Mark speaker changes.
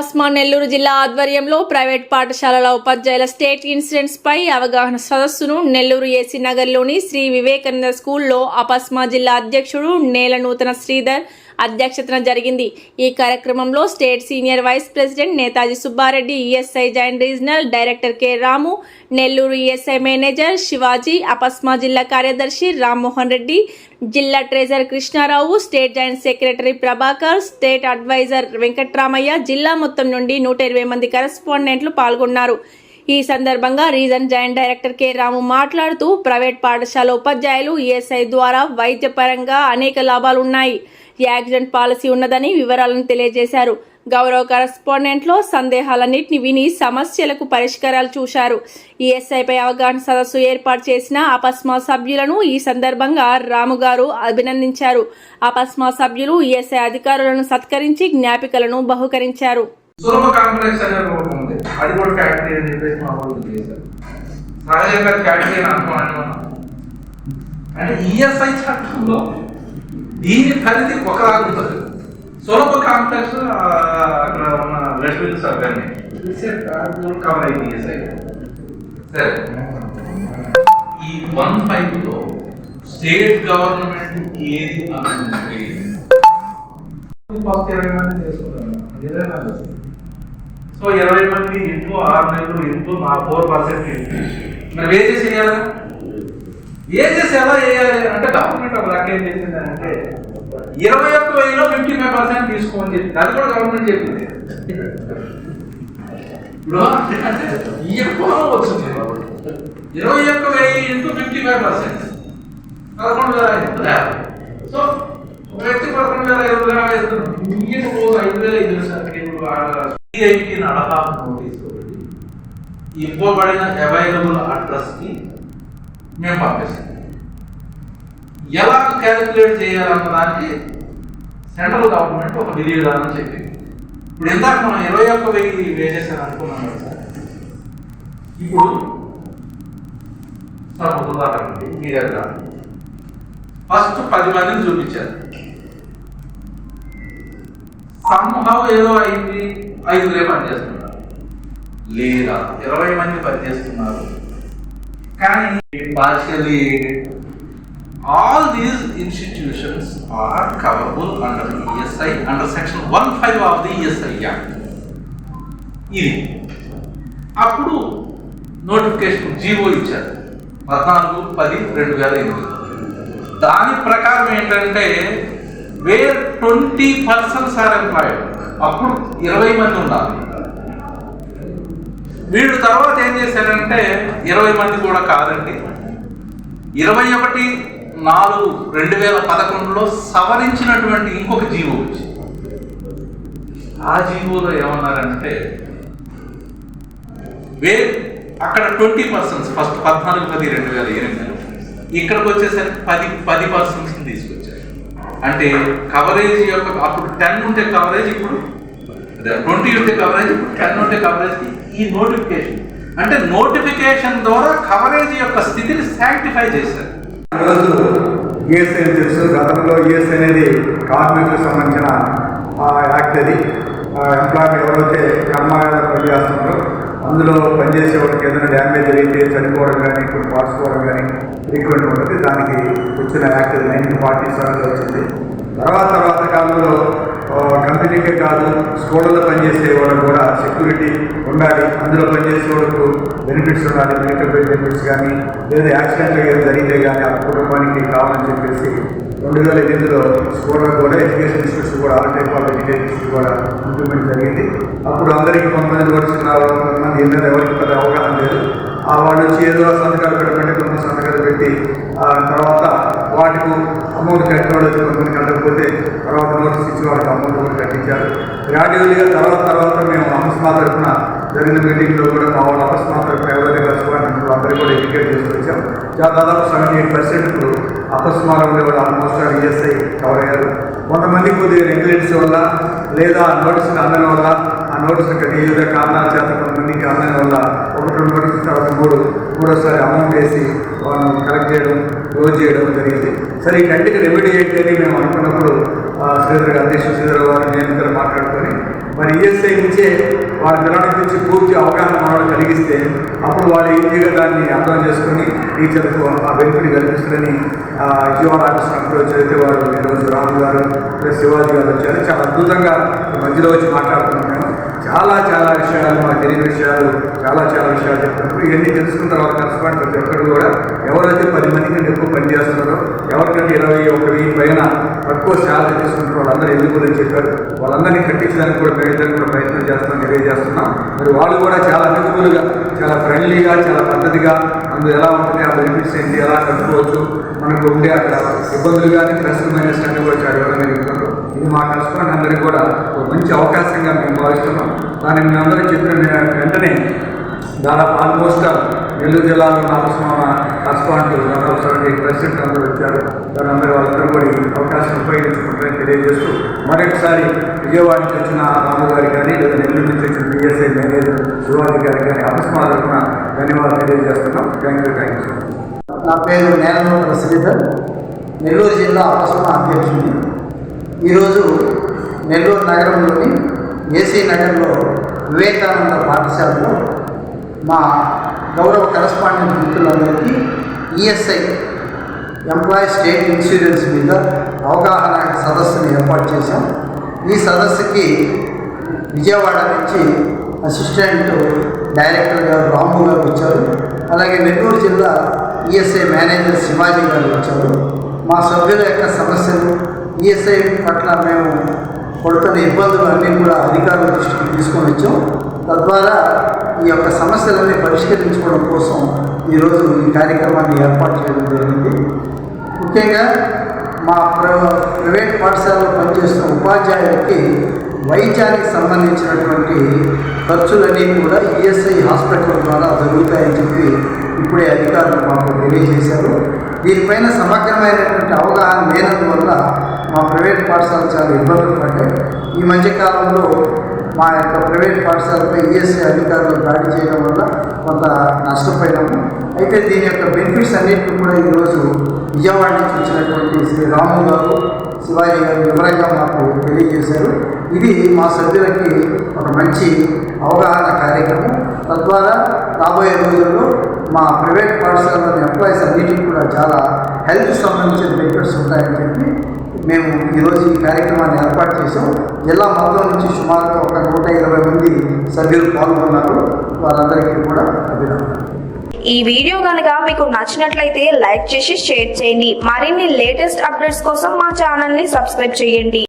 Speaker 1: పస్మా నెల్లూరు జిల్లా ఆధ్వర్యంలో ప్రైవేట్ పాఠశాలల ఉపాధ్యాయుల స్టేట్ ఇన్సిడెంట్స్ పై అవగాహన సదస్సును నెల్లూరు ఏసీ నగర్లోని శ్రీ వివేకానంద స్కూల్లో అపస్మా జిల్లా అధ్యక్షుడు నేల నూతన శ్రీధర్ అధ్యక్షతన జరిగింది. ఈ కార్యక్రమంలో state senior vice president Netaji Subbareddy ESI joint regional director K. Ramu Nellore ESI manager Shivaji అపస్మా జిల్లా కార్యదర్శి రామ్మోహన్ రెడ్డి జిల్లా treasurer Krishnarao state joint secretary Prabhakar state adviser Venkatramaiah జిల్లా మొత్తం నుండి నూట ఇరవై మంది కరెస్పాండెంట్లు పాల్గొన్నారు. ఈ సందర్భంగా region joint director K. Ramu మాట్లాడుతూ ప్రైవేట్ పాఠశాల ఉపాధ్యాయులు ఈఎస్ఐ ద్వారా వైద్యపరంగా అనేక లాభాలు ఉన్నాయి యాక్సిడెంట్ పాలసీ ఉన్నదని వివరాలను తెలియజేశారు. గౌరవ కరస్పాండెంట్లో సందేహాలన్నింటినీ విని సమస్యలకు పరిష్కారాలు చూశారు. ఈఎస్ఐపై అవగాహన సదస్సు ఏర్పాటు చేసిన అపస్మా సభ్యులను ఈ సందర్భంగా రాము గారు అభినందించారు. అపస్మా సభ్యులు ఈఎస్ఐ అధికారులను సత్కరించి జ్ఞాపికలను బహుకరించారు.
Speaker 2: అని సహజంగా దీని పరిధి ఒకలాగా ఉంటుంది. సులభ కాంప్లెక్స్ అక్కడ ఉన్న రెసిడెన్స్ అవన్నీ కవర్ అయింది సరే. ఈ వన్ ఫైవ్లో స్టేట్ గవర్నమెంట్ ఏది అనుకుంటే? ఫస్ట్ ఇరవై మంది చేసుకున్నాను ఇరవై మంది సో ఇరవై మంది ఇంటూ ఆరు నెలలు ఇంటూ నా ఫోర్ పర్సెంట్ మరి వేజెస్ వేయాలి వేజెస్ ఎలా వేయాలి అంటే ఒక లెక్క ఏం చెప్పింది ఇరవై ఒక్క వెయ్యిలో ఫిఫ్టీ ఫైవ్ పర్సెంట్ తీసుకోని చెప్పింది అది కూడా గవర్నమెంట్ చెప్పింది. ఇప్పుడు ఎక్కువ వచ్చింది ఇరవై ఒక్క వెయ్యి ఇంటూ ఫిఫ్టీ ఫైవ్ పర్సెంట్ పదకొండు వేల ఐదు వందల యాభై. సో ఒక వ్యక్తి పదకొండు వేల ఐదు వందల యాభై ఇస్తున్నాడు. మిగిలిన ఐదు వేల ఐదు వేల ఇప్పుడు సిఐకి నడహాఫ్ నోటీస్ ఇవ్వబడిన అవైలబుల్ అడ్రస్కి మేము పంపిస్తాం ఎలా క్యాలిక్యులేట్ చేయాలన్న దానికి సెంట్రల్ గవర్నమెంట్ ఒక విధి విధానం చెప్పింది. ఇప్పుడు ఇందాక మనం ఇరవై ఒక్క వెయ్యి వేసేసాను అనుకున్నాం కదా సార్. ఇప్పుడు సార్ ఉదాహరణకి మీ దగ్గర ఫస్ట్ పది మందిని చూపించారు. సంభవం ఏదో అయింది ఐదుగురే పనిచేస్తున్నారు లేదా ఇరవై మంది పనిచేస్తున్నారు కానీ partially all these institutions are coverable under ESI under section one five of the ESI act ఇది. అప్పుడు నోటిఫికేషన్ జీవో ఇచ్చారు. పద్నాలుగు పది రెండు వేల ఎనిమిది. దాని ప్రకారం ఏంటంటే where twenty persons are employed అప్పుడు ఇరవై మంది ఉండాలి. వీళ్ళు తర్వాత ఏం చేశారంటే ఇరవై మంది కూడా కాదండి. ఇరవై ఒకటి నాలుగు రెండు వేల పదకొండులో సవరించినటువంటి ఇంకొక జీవో వచ్చింది. ఆ జీవోలో ఏమన్నారంటే వే అక్కడ ట్వంటీ పర్సన్స్ ఫస్ట్ పద్నాలుగు పది రెండు వేల ఎనిమిదిలో. ఇక్కడికి వచ్చేసరికి పది పది పర్సన్స్ తీసుకొచ్చారు. అంటే కవరేజ్ యొక్క అప్పుడు టెన్ ఉంటే కవరేజ్ ఇప్పుడు ట్వంటీ ఉంటే కవరేజ్ ఇప్పుడు టెన్ ఉంటే కవరేజ్ ఈ నోటిఫికేషన్. అంటే నోటిఫికేషన్ ద్వారా కవరేజ్ యొక్క స్థితిని శాంక్టిఫై చేశారు.
Speaker 3: ఈరోజు ఈఎస్ఐ తెలుసు. గతంలో ఈఎస్ఐ అనేది కార్మికులకు సంబంధించిన ఆ, యాక్ట్ అది. ఎంప్లాయ్మెంట్ ఎవరైతే కర్మాగారాలు పనిచేస్తున్నారో అందులో పనిచేసే వాళ్ళకి ఏదైనా డ్యామేజ్ జరిగితే చనిపోవడం కానీ కొన్ని పాల్చుకోవడం కానీ ఫ్రీక్వెంట్ ఉంటుంది. దానికి వచ్చిన యాక్ట్ నైన్టీన్ ఫార్టీ సెవెన్లో వచ్చింది. తర్వాత తర్వాత కాలంలో కంపెనీకే కాదు స్కూళ్ళలో పనిచేసే వాళ్ళకు కూడా సెక్యూరిటీ ఉండాలి. అందులో పనిచేసే వాళ్ళకు బెనిఫిట్స్ ఉండాలి. మెడికల్ బెనిఫిట్స్ కానీ లేదా యాక్సిడెంట్ ఏదో జరిగితే కానీ ఆ కుటుంబానికి కావాలని చెప్పేసి రెండు వేల ఎనిమిదిలో స్కూళ్ళకు కూడా ఎడ్యుకేషన్ ఇన్స్టిట్యూట్స్ కూడా all type of education institute కూడా ఇంప్లిమెంట్ జరిగింది. అప్పుడు అందరికీ కొంతమంది వచ్చినారు కొంతమంది ఎన్నో ఎవరికి పెద్ద అవగాహన లేదు. ఆ వాళ్ళు వచ్చి ఏదో సంతకాలు పెట్టమంటే కొంత సంతకాలు పెట్టి ఆ తర్వాత వాటికి అమౌంట్ కట్టిన వాళ్ళు తర్వాత నోటీస్ ఇచ్చి వాళ్ళకి అమౌంట్ కూడా కట్టించారు. గ్రాడ్యువల్గా తర్వాత తర్వాత మేము అమస్మా తరఫున జరిగిన మీటింగ్లో కూడా మా వాళ్ళు అమస్మా తరఫున ఎవరైతే కలుసుకోవాలంటే అందరూ కూడా ఎడ్యుకేట్ చేసి వచ్చాం. దాదాపు సెవెంటీ ఎయిట్ పర్సెంట్ ఇప్పుడు అపస్మారం కూడా ఆల్మోస్ట్ ఈఎస్ఐ కవర్ అయ్యారు. కొంతమంది కొద్దిగా నెగ్లెన్స్ వల్ల లేదా నోటీసులు అందడం వల్ల ఆ నోటీస్ యొక్క వివిధ కారణాల చేత కొంతమందికి అందడం వల్ల ఒకటి రెండు నోటీస్ తర్వాత మూడు మూడోసారి అమౌంట్ వేసి వాళ్ళని కలెక్ట్ చేయడం క్లోజ్ చేయడం జరిగింది. సరే ఈ కంటికి రెమెడీ ఏంటి అని మేము అనుకున్నప్పుడు శ్రీధర్ గారు అధ్యక్షుడు శ్రీధర్ గారు నేను ఇక్కడ మాట్లాడుకొని మరి ఈఎస్ఐ నుంచే వాళ్ళ పిల్లల నుంచి పూర్తి అవగాహన మనలో కలిగిస్తే అప్పుడు వాళ్ళు ఈజీగా దాన్ని అర్థం చేసుకుని టీచర్కు ఆ బెనిఫిట్ కల్పిస్తుందని జీవన ఆఫీస్ అప్రోచ్ అయితే వారు ఈరోజు రాహుల్ గారు ప్లస్ శివాజీ గారు వచ్చారు. చాలా అద్భుతంగా మధ్యలో వచ్చి మాట్లాడుతున్నారు. చాలా చాలా విషయాలు మాకు తెలియని విషయాలు చాలా చాలా విషయాలు చెప్తున్నారు ఇవన్నీ తెలుసుకున్న తర్వాత కలుసుకోండి ప్రతి ఒక్కరు కూడా ఎవరైతే పది మంది కంటే ఎక్కువ పని చేస్తున్నారో ఎవరికంటే ఇరవై ఒక వెయ్యి పైన తక్కువ శాలరీ తీసుకుంటారో వాళ్ళందరూ ఎలిజిబుల్ అని చెప్పారు. వాళ్ళందరినీ కట్టించడానికి కూడా ప్రయత్నం కూడా ప్రయత్నం చేస్తాం తెలియజేస్తున్నాం మరి వాళ్ళు కూడా చాలా అనుకూలుగా చాలా ఫ్రెండ్లీగా చాలా పద్ధతిగా అందులో ఎలా ఉంటుంది ఆ బెనిఫిట్స్ ఏంటి ఎలా కట్టుకోవచ్చు మనకు ఉండే అక్కడ ఇబ్బందులు కానీ ప్లస్ మైనస్ అన్ని కూడా ఇది మా కష్టపడి అందరికీ కూడా ఒక మంచి అవకాశంగా మేము భావిస్తున్నాం. దాన్ని మేము అందరూ చెప్పిన వెంటనే దాదాపు ఆల్మోస్ట్ నెల్లూరు జిల్లాలో ఉన్న అవసరమైన కరస్పాండెంట్ దాదాపు సెవెంటీ అందరూ వచ్చారు. దాని అందరూ వాళ్ళందరూ కూడా ఈ అవకాశం ఉపయోగించుకుంటారని తెలియజేస్తూ మరొకసారి విజయవాడ నుంచి వచ్చిన రాము గారి కానీ లేదా నెల్లూరు నుంచి వచ్చిన పిఎస్ఐ మేనేజర్ శివాజీ గారికి కానీ అపస్మాల తరఫున ధన్యవాదాలు తెలియజేస్తున్నాం. థ్యాంక్ యూ థ్యాంక్ యూ
Speaker 4: నా పేరు నేలనూతల శ్రీధర్ నెల్లూరు జిల్లా అవసరం అధ్యక్షుడిని. ఈరోజు నెల్లూరు నగరంలోని ఏసీ నగర్లో వివేకానంద పాఠశాలలో మా గౌరవ కరస్పాండెంట్ మిత్రులందరికీ ఈఎస్ఐ ఎంప్లాయీ స్టేట్ ఇన్సూరెన్స్ మీద అవగాహన సదస్సును ఏర్పాటు చేశాం. ఈ సదస్సుకి విజయవాడ నుంచి అసిస్టెంట్ డైరెక్టర్ గారు రాంబు గారు వచ్చారు. అలాగే నెల్లూరు జిల్లా ఈఎస్ఐ మేనేజర్ శివాజీ గారు వచ్చారు. మా సభ్యుల యొక్క సమస్యలు ఈఎస్ఐ పట్ల మేము పడుతున్న ఇబ్బందులు అన్నీ కూడా అధికారుల దృష్టికి తీసుకొని వచ్చాం. తద్వారా ఈ యొక్క సమస్యలన్నీ పరిష్కరించుకోవడం కోసం ఈరోజు ఈ కార్యక్రమాన్ని ఏర్పాటు చేయడం జరిగింది. ముఖ్యంగా మా ప్ర- ప్రైవేట్ పాఠశాలలో పనిచేస్తున్న ఉపాధ్యాయులకి వైద్యానికి సంబంధించినటువంటి ఖర్చులన్నీ కూడా ఈఎస్ఐ హాస్పిటల్ ద్వారా జరుగుతాయని చెప్పి ఇప్పుడే అధికారులు మాకు తెలియజేశారు. దీనిపైన సమగ్రమైనటువంటి అవగాహన లేనందువల్ల మా ప్రైవేట్ పాఠశాల చాలా ఇబ్బందులు పడ్డాయి. ఈ మధ్యకాలంలో మా యొక్క ప్రైవేట్ పాఠశాలపై ఈఎస్ఐ అధికారులు దాడి చేయడం వల్ల కొంత నష్టపోయినాము. అయితే దీని యొక్క బెనిఫిట్స్ అన్నింటినీ కూడా ఈరోజు విజయవాడ నుంచి వచ్చినటువంటి శ్రీ రాము గారు శివాజీ గారు వివరంగా మాకు తెలియజేశారు. ఇది మా సభ్యులకి ఒక మంచి అవగాహన కార్యక్రమం. తద్వారా రాబోయే రోజుల్లో మా ప్రైవేట్ పాఠశాలలోని ఎంప్లాయీస్ అన్నిటికీ కూడా చాలా హెల్త్ సంబంధించిన బెనిఫిట్స్ ఉంటాయని చెప్పి మేము ఈరోజు ఈ కార్యక్రమాన్ని ఏర్పాటు చేసాం జిల్లా మొత్తం నుంచి సుమారుగా ఒక నూట ఇరవై మంది సభ్యులు పాల్గొన్నారు. వారందరికీ కూడా అభినందనలు.
Speaker 5: ఈ వీడియో కనుక మీకు నచ్చినట్లయితే లైక్ చేసి షేర్ చేయండి. మరిన్ని లేటెస్ట్ అప్డేట్స్ కోసం మా ఛానల్ని సబ్స్క్రైబ్ చేయండి.